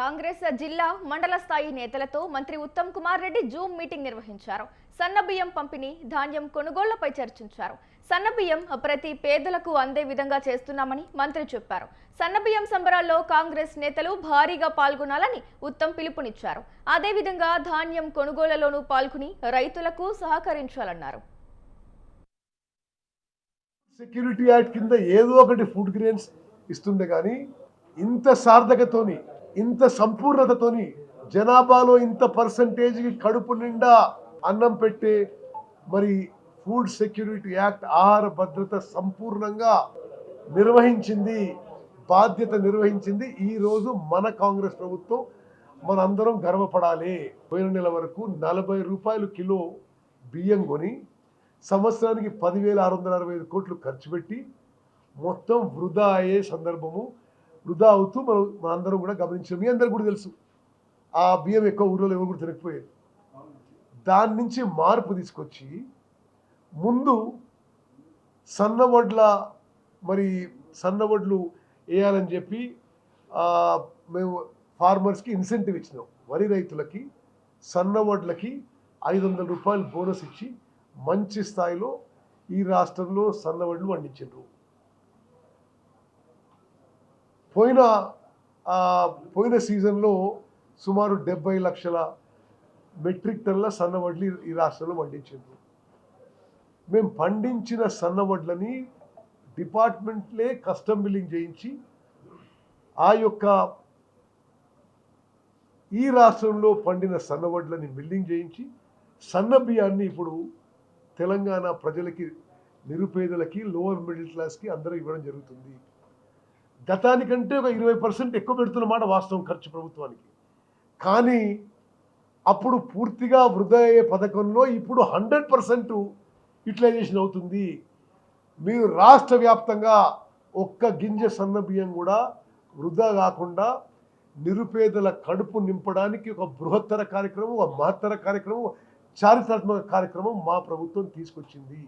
కాంగ్రెస్ జిల్లా మండల స్థాయి నేతలతో మంత్రి ఉత్తమ్ కుమార్ రెడ్డి జూమ్ మీటింగ్ నిర్వహించారు. సన్నబియ్యం పంపిణీ ధాన్యం కొనుగోళ్ళపై చర్చించారు. సన్నబియ్యం ప్రతి పేదలకు అందే విధంగా చేస్తున్నామని మంత్రి చెప్పారు. సన్నబియ్యం సంబరాల్లో కాంగ్రెస్ నేతలు భారీగా పాల్గొనాలని ఉత్తమ్ పిలుపునిచ్చారు. అదేవిధంగా ధాన్యం కొనుగోళ్ళలోనూ పాల్గొని రైతులకు సహకరించాలన్నారు. సెక్యూరిటీ యాక్ట్ కింద ఏదో ఒకటి ఫుడ్ గ్రెయిన్స్ ఇస్తుండే కానీ ఇంత సార్థకతోని ఇంత సంపూర్ణతతోని జనాభాలో ఇంత పర్సంటేజ్కి కడుపు నిండా అన్నం పెట్టే మరి ఫుడ్ సెక్యూరిటీ యాక్ట్ ఆహార భద్రత సంపూర్ణంగా నిర్వహించింది బాధ్యత నిర్వహించింది ఈరోజు మన కాంగ్రెస్ ప్రభుత్వం. మనందరం గర్వపడాలి. పోయిన నెల వరకు నలభై రూపాయలు కిలో బియ్యం కొని సంవత్సరానికి పదివేల ఆరు వందల అరవై ఐదు కోట్లు ఖర్చు పెట్టి మొత్తం వృధా అయ్యే సందర్భము. వృధా అవుతూ మనం మనందరం కూడా గమనించాం. మీ అందరికి కూడా తెలుసు. ఆ బియ్యం ఎక్కువ ఊళ్ళో ఎవరు కూడా తినకపోయేది. దాని నుంచి మార్పు తీసుకొచ్చి ముందు సన్నవడ్ల మరి సన్నవడ్లు వేయాలని చెప్పి మేము ఫార్మర్స్కి ఇన్సెంటివ్ ఇచ్చినాం. వరి రైతులకి సన్నవడ్లకి ఐదు వందల రూపాయలు బోనస్ ఇచ్చి మంచి స్థాయిలో ఈ రాష్ట్రంలో సన్నవడ్లు పండించారు పోయిన పోయిన సీజన్లో సుమారు డెబ్బై లక్షల మెట్రిక్ టన్ల సన్నవడ్లు ఈ- ఈ రాష్ట్రంలో పండించింది మేము పండించిన సన్నవడ్లని డిపార్ట్మెంట్లే కస్టమ్ బిల్లింగ్ చేయించి ఆ యొక్క ఈ రాష్ట్రంలో పండిన సన్నవడ్లని బిల్డింగ్ చేయించి సన్న బియ్యాన్ని ఇప్పుడు తెలంగాణ ప్రజలకి నిరుపేదలకి లోవర్ మిడిల్ క్లాస్కి అందరూ ఇవ్వడం జరుగుతుంది. గతానికంటే ఒక ఇరవై పర్సెంట్ ఎక్కువ పెడుతున్నమాట వాస్తవం ఖర్చు ప్రభుత్వానికి. కానీ అప్పుడు పూర్తిగా వృధా అయ్యే పథకంలో ఇప్పుడు హండ్రెడ్ పర్సెంట్ యూటిలైజేషన్ అవుతుంది. మీరు రాష్ట్ర వ్యాప్తంగా ఒక్క గింజ సన్న బియ్యం కూడా వృధా కాకుండా నిరుపేదల కడుపు నింపడానికి ఒక బృహత్తర కార్యక్రమం ఒక మహత్తర కార్యక్రమం చారిత్రాత్మక కార్యక్రమం మా ప్రభుత్వం తీసుకొచ్చింది.